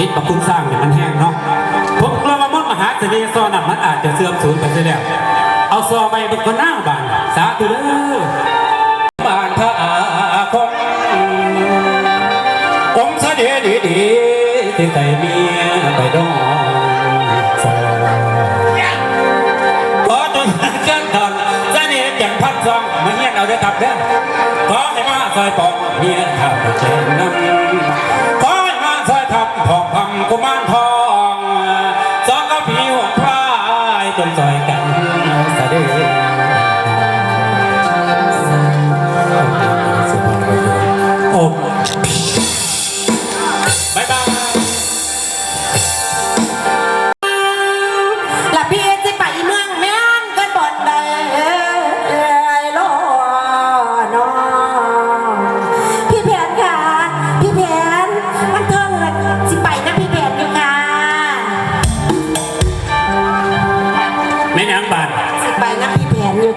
ลิ้นปากคุณสร้างเนี่ยมันแห้งเนาะผมกลัวว่ามดมหาเสน่ห์ซอน่ะมันอาจจะเสื่อมสูญไปเสียแล้ว เอาซอไปเป็นคนหน้าบ้านสาธุเด้อบ้านพระอาคงผมเสด็จดีดีๆที่ไก่เมียไปดองสอขอจนกันทอนเสน่ห์จังพัดซองมาเงียบเอาเด้อครับเด้อขอให้มาซอยปองเมียข้าพเจ้านั้นข อให้มาซอยทับทองพังกุมารทองสองกับพี่หัวพรายจนซอยกัน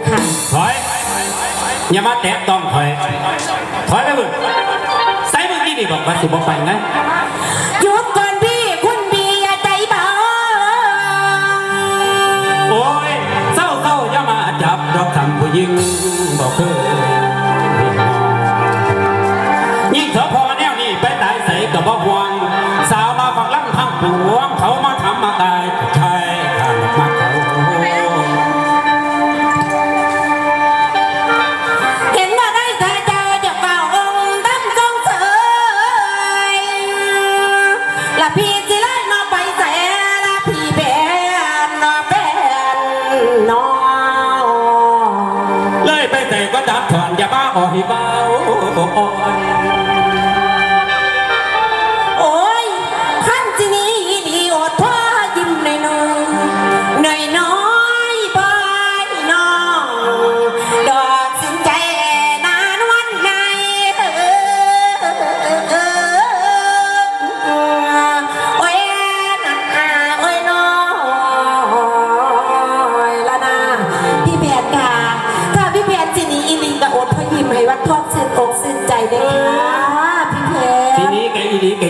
ค่ะ ถอย อย่ามาแตะต้องถอย ถอยไปเบิ่งใส่มึงกี่นี่บอกว่าสิบอกไปไง อนอยเบาอ่อย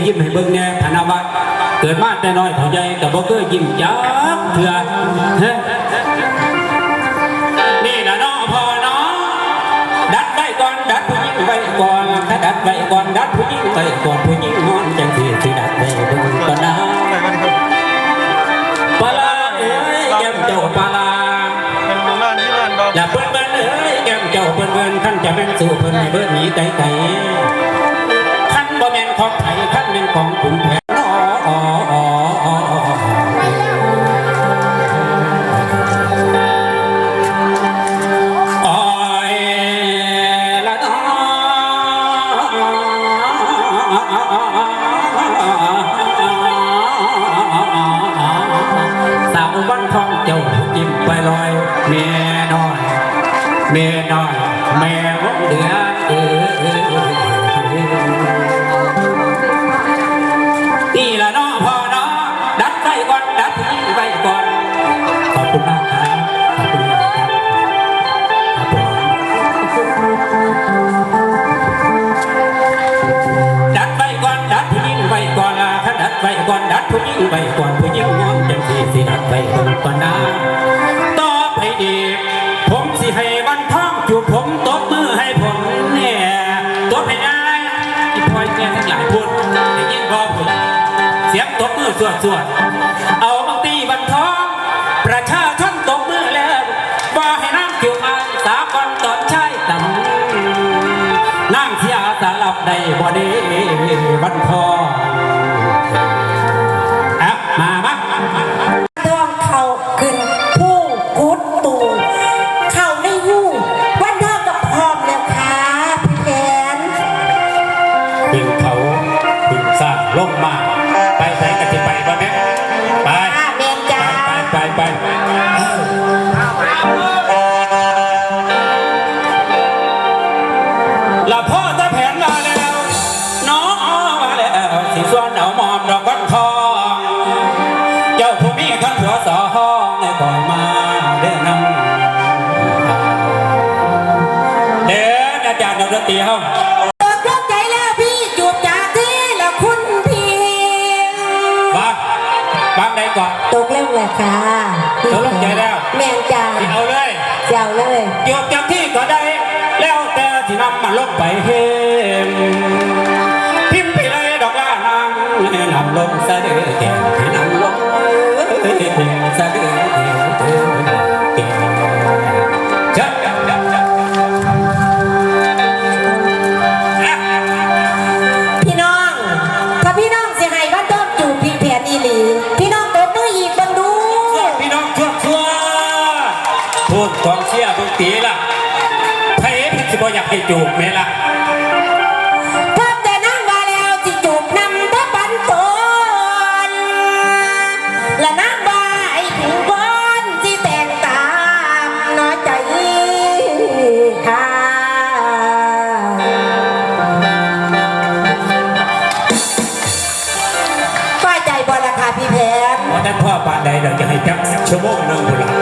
ยิ้มให้เบิ่งแน่ธนวัฒน์เกิดมาแต่น้อยเท่าใหญ่กับบ่เคยยิ้มยักเถื่อเฮ้นี่ละน้อพ่อน้องดัดไว้ก่อนดัดผู้หญิงไว้ก่อนถ้าดัดไว้ก่อนดัดผู้หญิงไว้ก่อนผู้หญิงนอนจังสิสิดัดไว้เบิ่งก่อนนะปลาเอ้ยแก้มเจ้าปลาเป็นหมู่บ้านที่บ้านบอกอย่าเปิ้นเบิ้นเอ้ยแก้มเจ้าเปิ้นเบิ้นขั้นจะแม่นสู่เพิ่นให้เบิ้นหนีไกลไกลขั้ นบ่แม่นของไผขั้นแม่นของขุนแผนอ๋ออ๋ออ๋ออ๋ออ๋อยละน้สาวบ้านทองเจ้าจิ้มไปลอยเมียน้อยเมียน้อยแม่วงเดือเออ สีสิดัดไว้ก่อนก่อนนะต่อไปดีผมสิให้วันท้องจูบผมตบมือให้ผมเนี่ยตบให้ได้ที่พอยเนี่ยทั้งหลายพูดได้ยินบ่ผมเสียงตบมือสวดสวดๆเอาบางตีบันท้อง ประชาชนตบมือแล้วว่ให้นั่งคิวมาสาก่อนตอนใช้ตำนั่งเสียสาลับได้บ่ได้บันท้อง ลงมา ไปใส่กระติไปบ่แม่ไปไปไปไปละพ่อจะแผนมาแล้ว น้องมาแล้วสีสวนเอามอมดอกบัดทอง เจ้าผู้มีขันหัวสอห้องในก่อยมาเด้อนำเด้ออาจารย์ดนตรีเฮา ตกลงแล้วค่ะตกลงใจแล้ว แม่นจ้าสิเอาเลยเจ้าเลยเกี่ยวกับที่ก็ได้ แล้วแต่ที่นำมาลงไปเห็นพิมพ์ไปเลยดอกล่านางนำลงสะดือเก่งที่นำลงเก่งสะดือ พูดกองเชียร์ดนตรีล่ะไทยพี่สิบ่อยากให้จูบแม่ล่ะเพิ่มแต่นั่งมาแล้วสิจูบนำตะปันตนและนั่งบายผิวบอนสิแต่งตามน้อยใจค่ะฝ่ายใจบอลราคาพี่แพนเพราะท่านพ่อปานใดเราจะให้จักชั่วโมงหนึงพุ่นล่ะ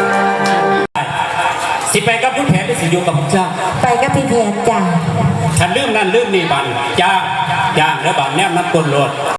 อสิอยู่กับผมจ้าไปกับพี่แพนจ้ะฉันลืมนั่นลืมนี่บันจ้างจ้างแล้วบันแนมนับกลโลด